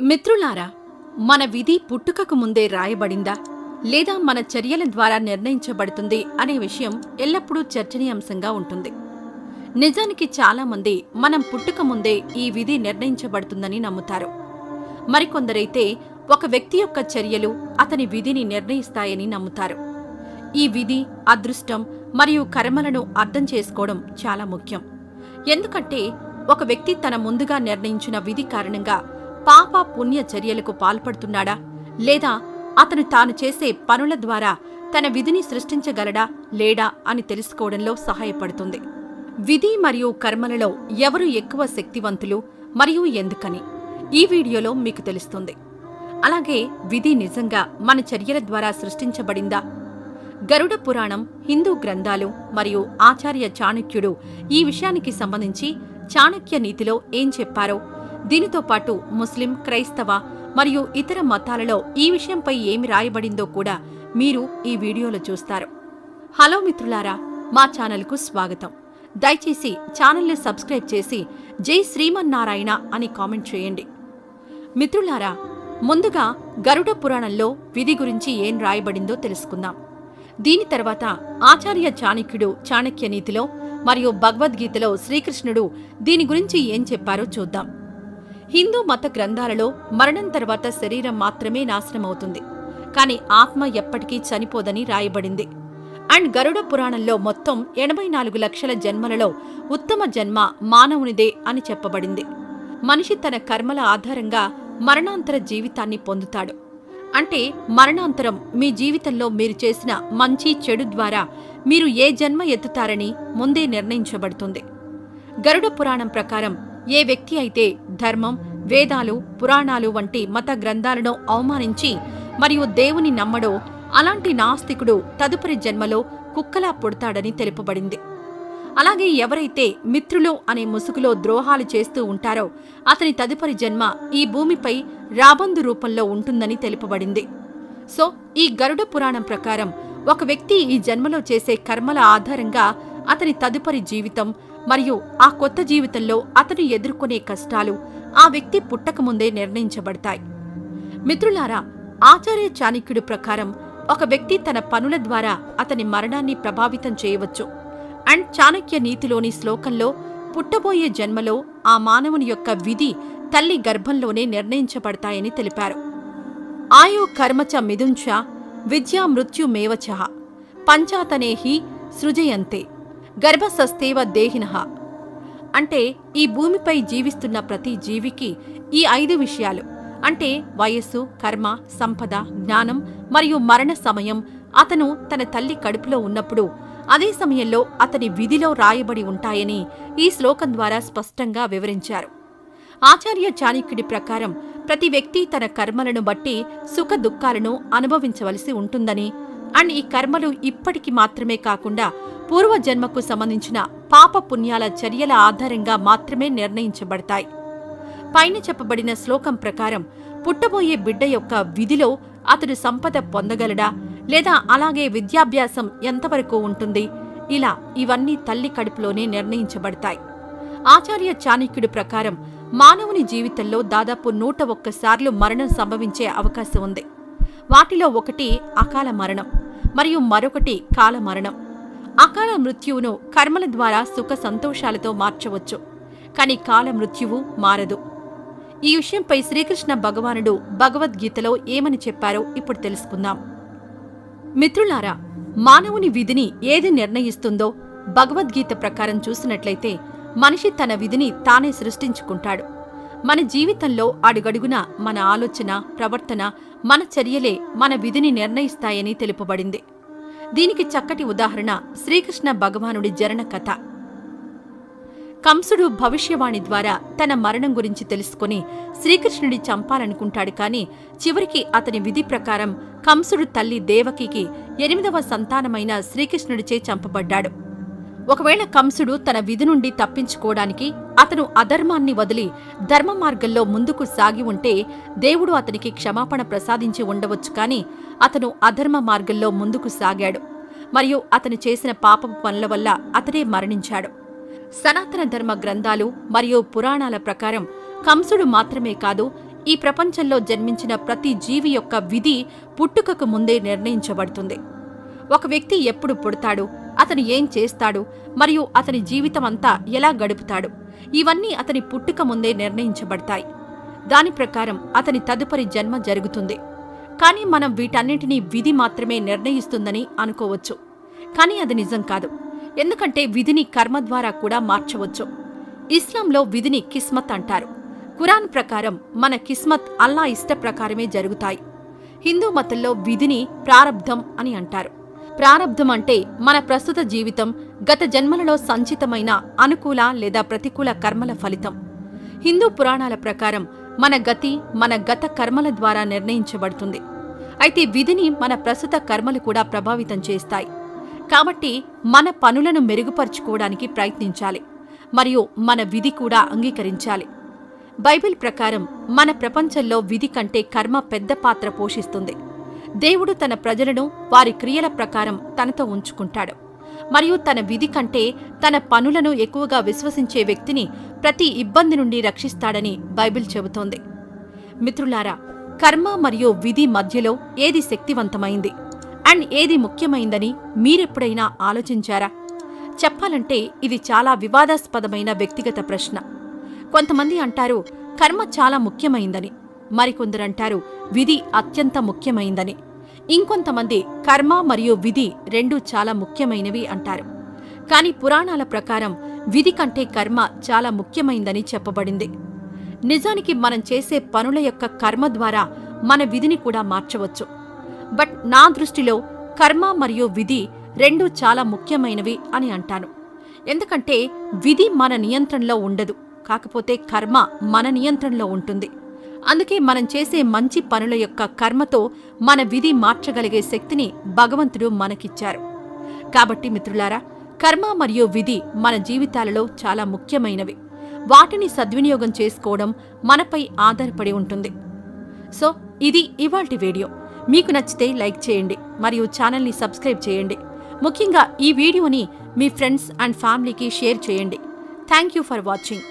మిత్రులారా మన విధి పుట్టుకకు ముందే రాయబడిందా? లేదా మన చర్యల ద్వారా నిర్ణయించబడుతుంది అనే విషయం ఎల్లప్పుడూ చర్చనీయాంశంగా ఉంటుంది. నిజానికి చాలామంది మనం పుట్టుక ముందే ఈ విధి నిర్ణయించబడుతుందని నమ్ముతారు. మరికొందరైతే ఒక వ్యక్తి యొక్క చర్యలు అతని విధిని నిర్ణయిస్తాయని నమ్ముతారు. ఈ విధి అదృష్టం మరియు కర్మలను అర్థం చేసుకోవడం చాలా ముఖ్యం. ఎందుకంటే ఒక వ్యక్తి తన ముందుగా నిర్ణయించిన విధి కారణంగా పాప పుణ్య చర్యలకు పాల్పడుతున్నాడా? లేదా అతను తాను చేసే పనుల ద్వారా తన విధిని సృష్టించగలడా? లేడా? అని తెలుసుకోవడంలో సహాయపడుతుంది. విధి మరియు కర్మలలో ఎవరు ఎక్కువ శక్తివంతులు మరియు ఎందుకని? ఈ వీడియోలో మీకు తెలుస్తుంది. అలాగే విధి నిజంగా మన చర్యల ద్వారా సృష్టించబడిందా? గరుడ పురాణం హిందూ గ్రంథాలు మరియు ఆచార్య చాణక్యుడు ఈ విషయానికి సంబంధించి చాణక్య నీతిలో ఏం చెప్పారో దీనితో పాటు ముస్లిం క్రైస్తవ మరియు ఇతర మతాలలో ఈ విషయంపై ఏమి రాయబడిందో కూడా మీరు ఈ వీడియోలో చూస్తారు. హలో మిత్రులారా మా ఛానల్కు స్వాగతం. దయచేసి ఛానల్ని సబ్స్క్రైబ్ చేసి జై శ్రీమన్నారాయణ అని కామెంట్ చేయండి. మిత్రులారా ముందుగా గరుడ పురాణంలో విధి గురించి ఏం రాయబడిందో తెలుసుకుందాం. దీని తర్వాత ఆచార్య చాణక్యుడు చాణక్య నీతిలో మరియు భగవద్గీతలో శ్రీకృష్ణుడు దీని గురించి ఏం చెప్పారో చూద్దాం. హిందూ మత గ్రంథాలలో మరణం తర్వాత శరీరం మాత్రమే నాశనమవుతుంది. కాని ఆత్మ ఎప్పటికీ చనిపోదని రాయబడింది. అండ్ గరుడ పురాణంలో మొత్తం ఎనభై నాలుగు లక్షల జన్మలలో ఉత్తమ జన్మ మానవునిదే అని చెప్పబడింది. మనిషి తన కర్మల ఆధారంగా మరణాంతర జీవితాన్ని పొందుతాడు. అంటే మరణాంతరం మీ జీవితంలో మీరు చేసిన మంచి చెడు ద్వారా మీరు ఏ జన్మ ఎత్తుతారని ముందే నిర్ణయించబడుతుంది. గరుడ పురాణం ప్రకారం ఏ వ్యక్తి అయితే ధర్మం వేదాలు పురాణాలు వంటి మత గ్రంథాలను అవమానించి మరియు దేవుని నమ్మడో అలాంటి నాస్తికుడు తదుపరి జన్మలో కుక్కలా పుడతాడని తెలుపబడింది. అలాగే ఎవరైతే మిత్రులు అనే ముసుగులో ద్రోహాలు చేస్తూ ఉంటారో అతని తదుపరి జన్మ ఈ భూమిపై రాబందు రూపంలో ఉంటుందని తెలుపబడింది. సో ఈ గరుడ పురాణం ప్రకారం ఒక వ్యక్తి ఈ జన్మలో చేసే కర్మల ఆధారంగా అతని తదుపరి జీవితం మరియు ఆ కొత్త జీవితంలో అతను ఎదుర్కొనే కష్టాలు ఆ వ్యక్తి పుట్టకముందే నిర్ణయించబడతాయి. మిత్రులారా ఆచార్య చాణక్యుడు ప్రకారం ఒక వ్యక్తి తన పనుల ద్వారా అతని మరణాన్ని ప్రభావితం చేయవచ్చు. అండ్ చాణక్య నీతిలోని శ్లోకంలో పుట్టబోయే జన్మలో ఆ మానవుని యొక్క విధి తల్లి గర్భంలోనే నిర్ణయించబడతాయని తెలిపారు. ఆయో కర్మచ మిథుంచ విద్యా మృత్యుమేవచ పంచాతనేహి సృజయంతే. గర్భసస్తేవ దేహినః. అంటే ఈ భూమిపై జీవిస్తున్న ప్రతి జీవికి ఈ ఐదు విషయాలు. అంటే వయస్సు కర్మ సంపద జ్ఞానం మరియు మరణ సమయం అతను తన తల్లి కడుపులో ఉన్నప్పుడు అదే సమయంలో అతని విధిలో రాయబడి ఉంటాయని ఈ శ్లోకం ద్వారా స్పష్టంగా వివరించారు. ఆచార్య చాణక్యుడి ప్రకారం ప్రతి వ్యక్తి తన కర్మలను బట్టి సుఖ దుఃఖాలను అనుభవించవలసి ఉంటుందని అండ్ ఈ కర్మలు ఇప్పటికి మాత్రమే కాకుండా పూర్వజన్మకు సంబంధించిన పాప పుణ్యాల చర్యల ఆధారంగా మాత్రమే నిర్ణయించబడతాయి. పైన చెప్పబడిన శ్లోకం ప్రకారం పుట్టబోయే బిడ్డ యొక్క విధిలో అతడు సంపద పొందగలడా? లేదా అలాగే విద్యాభ్యాసం ఎంతవరకు ఉంటుంది? ఇలా ఇవన్నీ తల్లి కడుపులోనే నిర్ణయించబడతాయి. ఆచార్య చాణక్యుడి ప్రకారం మానవుని జీవితంలో దాదాపు నూట ఒక్కసార్లు మరణం సంభవించే అవకాశం ఉంది. వాటిలో ఒకటి అకాల మరణం మరియు మరొకటి కాల మరణం అకాల మృత్యువును కర్మల ద్వారా సుఖ సంతోషాలతో మార్చవచ్చు. కాని కాల మృత్యువు మారదు. ఈ విషయంపై శ్రీకృష్ణ భగవానుడు భగవద్గీతలో ఏమని చెప్పారో ఇప్పుడు తెలుసుకుందాం. మిత్రులారా మానవుని విధిని ఏది నిర్ణయిస్తుందో భగవద్గీత ప్రకారం చూసినట్లయితే మనిషి తన విధిని తానే సృష్టించుకుంటాడు. మన జీవితంలో అడుగడుగున మన ఆలోచన ప్రవర్తన మన చర్యలే మన విధిని నిర్ణయిస్తాయని తెలుపబడింది. దీనికి చక్కటి ఉదాహరణ శ్రీకృష్ణ భగవానుడి జరణ కథ. కంసుడు భవిష్యవాణి ద్వారా తన మరణం గురించి తెలుసుకుని శ్రీకృష్ణుడి చంపాలనుకుంటాడు కాని చివరికి అతని విధి ప్రకారం కంసుడు తల్లి దేవకికి ఎనిమిదవ సంతానమైన శ్రీకృష్ణుడిచే చంపబడ్డాడు. ఒకవేళ కంసుడు తన విధి నుండి తప్పించుకోవడానికి అతను అధర్మాన్ని వదిలి ధర్మ మార్గంలో ముందుకు సాగి ఉంటే దేవుడు అతనికి క్షమాపణ ప్రసాదించి ఉండవచ్చు కాని అతను అధర్మ మార్గంలో ముందుకు సాగాడు. మరియు అతను చేసిన పాప పనుల వల్ల అతడే మరణించాడు. సనాతన ధర్మ గ్రంథాలు మరియు పురాణాల ప్రకారం కంసుడు మాత్రమే కాదు ఈ ప్రపంచంలో జన్మించిన ప్రతి జీవి యొక్క విధి పుట్టుకకు ముందే నిర్ణయించబడుతుంది. ఒక వ్యక్తి ఎప్పుడు పుడతాడు? అతను ఏం చేస్తాడు? మరియు అతని జీవితం అంతా ఎలా గడుపుతాడు? ఇవన్నీ అతని పుట్టుక ముందే నిర్ణయించబడతాయి. దాని ప్రకారం అతని తదుపరి జన్మ జరుగుతుంది. కానీ మనం వీటన్నింటినీ విధి మాత్రమే నిర్ణయిస్తుందని అనుకోవచ్చు. కానీ అది నిజం కాదు. ఎందుకంటే విధిని కర్మ ద్వారా కూడా మార్చవచ్చు. ఇస్లాంలో విధిని కిస్మత్ అంటారు. ఖురాన్ ప్రకారం మన కిస్మత్ అల్లా ఇష్ట ప్రకారమే జరుగుతాయి. హిందూ మతంలో విధిని ప్రారబ్ధం అని అంటారు. ప్రారబ్ధం అంటే మన ప్రస్తుత జీవితం గత జన్మలలో సంచితమైన అనుకూల లేదా ప్రతికూల కర్మల ఫలితం. హిందూ పురాణాల ప్రకారం మన గతి మన గత కర్మల ద్వారా నిర్ణయించబడుతుంది. అయితే విధిని మన ప్రస్తుత కర్మలు కూడా ప్రభావితం చేస్తాయి. కాబట్టి మన పనులను మెరుగుపరుచుకోవడానికి ప్రయత్నించాలి. మరియు మన విధి కూడా అంగీకరించాలి. బైబిల్ ప్రకారం మన ప్రపంచంలో విధి కంటే కర్మ పెద్ద పాత్ర పోషిస్తుంది. దేవుడు తన ప్రజలను వారి క్రియల ప్రకారం తనతో ఉంచుకుంటాడు. మరియు తన విధి కంటే తన పనులను ఎక్కువగా విశ్వసించే వ్యక్తిని ప్రతి ఇబ్బంది నుండి రక్షిస్తాడని బైబిల్ చెబుతోంది. మిత్రులారా కర్మ మరియు విధి మధ్యలో ఏది శక్తివంతమైంది? అండ్ ఏది ముఖ్యమైందని మీరెప్పుడైనా ఆలోచించారా? చెప్పాలంటే ఇది చాలా వివాదాస్పదమైన వ్యక్తిగత ప్రశ్న. కొంతమంది అంటారు కర్మ చాలా ముఖ్యమైందని. మరికొందరంటారు విధి అత్యంత ముఖ్యమైందని. ఇంకొంతమంది కర్మ మరియు విధి రెండూ చాలా ముఖ్యమైనవి అంటారు. కాని పురాణాల ప్రకారం విధి కంటే కర్మ చాలా ముఖ్యమైందని చెప్పబడింది. నిజానికి మనం చేసే పనుల యొక్క కర్మ ద్వారా మన విధిని కూడా మార్చవచ్చు. బట్ నా దృష్టిలో కర్మ మరియు విధి రెండూ చాలా ముఖ్యమైనవి అని అంటాను. ఎందుకంటే విధి మన నియంత్రణలో ఉండదు. కాకపోతే కర్మ మన నియంత్రణలో ఉంటుంది. అందుకే మనం చేసే మంచి పనుల యొక్క కర్మతో మన విధి మార్చగలిగే శక్తిని భగవంతుడు మనకిచ్చారు. కాబట్టి మిత్రులారా కర్మ మరియు విధి మన జీవితాలలో చాలా ముఖ్యమైనవి. వాటిని సద్వినియోగం చేసుకోవడం మనపై ఆధారపడి ఉంటుంది. సో ఇది ఇవాల్టి వీడియో. మీకు నచ్చితే లైక్ చేయండి మరియు ఛానల్ని సబ్స్క్రైబ్ చేయండి. ముఖ్యంగా ఈ వీడియోని మీ ఫ్రెండ్స్ అండ్ ఫ్యామిలీకి షేర్ చేయండి. Thank you for watching.